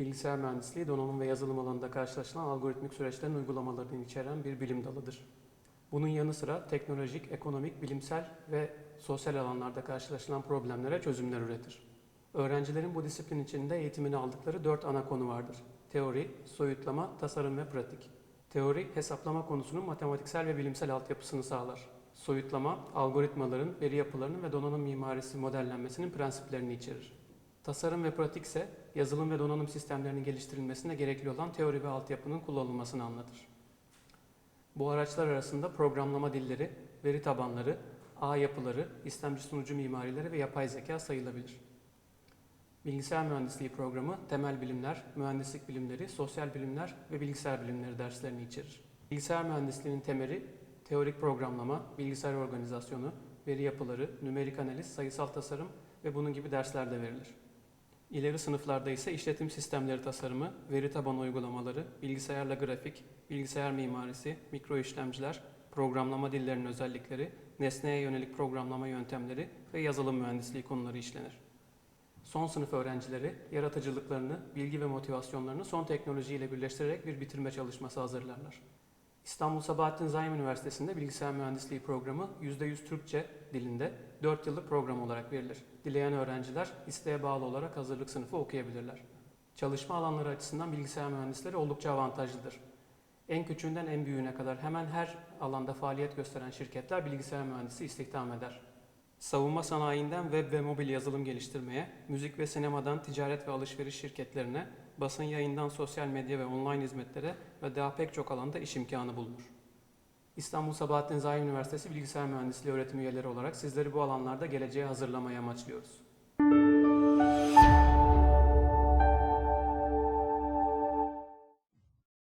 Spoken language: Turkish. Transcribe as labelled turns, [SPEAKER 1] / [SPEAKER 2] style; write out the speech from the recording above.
[SPEAKER 1] Bilgisayar mühendisliği, donanım ve yazılım alanında karşılaşılan algoritmik süreçlerin uygulamalarını içeren bir bilim dalıdır. Bunun yanı sıra teknolojik, ekonomik, bilimsel ve sosyal alanlarda karşılaşılan problemlere çözümler üretir. Öğrencilerin bu disiplin içinde eğitimini aldıkları dört ana konu vardır. Teori, soyutlama, tasarım ve pratik. Teori, hesaplama konusunun matematiksel ve bilimsel altyapısını sağlar. Soyutlama, algoritmaların, veri yapılarının ve donanım mimarisi modellenmesinin prensiplerini içerir. Tasarım ve pratik ise yazılım ve donanım sistemlerinin geliştirilmesine gerekli olan teori ve altyapının kullanılmasını anlatır. Bu araçlar arasında programlama dilleri, veri tabanları, ağ yapıları, istemci sunucu mimarileri ve yapay zeka sayılabilir. Bilgisayar mühendisliği programı temel bilimler, mühendislik bilimleri, sosyal bilimler ve bilgisayar bilimleri derslerini içerir. Bilgisayar mühendisliğinin temeli teorik programlama, bilgisayar organizasyonu, veri yapıları, nümerik analiz, sayısal tasarım ve bunun gibi derslerde verilir. İleri sınıflarda ise işletim sistemleri tasarımı, veri tabanı uygulamaları, bilgisayarla grafik, bilgisayar mimarisi, mikro işlemciler, programlama dillerinin özellikleri, nesneye yönelik programlama yöntemleri ve yazılım mühendisliği konuları işlenir. Son sınıf öğrencileri yaratıcılıklarını, bilgi ve motivasyonlarını son teknolojiyle birleştirerek bir bitirme çalışması hazırlarlar. İstanbul Sabahattin Zaim Üniversitesi'nde bilgisayar mühendisliği programı %100 Türkçe dilinde 4 yıllık program olarak verilir. Dileyen öğrenciler isteğe bağlı olarak hazırlık sınıfı okuyabilirler. Çalışma alanları açısından bilgisayar mühendisleri oldukça avantajlıdır. En küçüğünden en büyüğüne kadar hemen her alanda faaliyet gösteren şirketler bilgisayar mühendisi istihdam eder. Savunma sanayinden web ve mobil yazılım geliştirmeye, müzik ve sinemadan ticaret ve alışveriş şirketlerine, basın yayından sosyal medya ve online hizmetlere ve daha pek çok alanda iş imkanı bulunur. İstanbul Sabahattin Zaim Üniversitesi Bilgisayar Mühendisliği öğretim üyeleri olarak sizleri bu alanlarda geleceğe hazırlamayı amaçlıyoruz.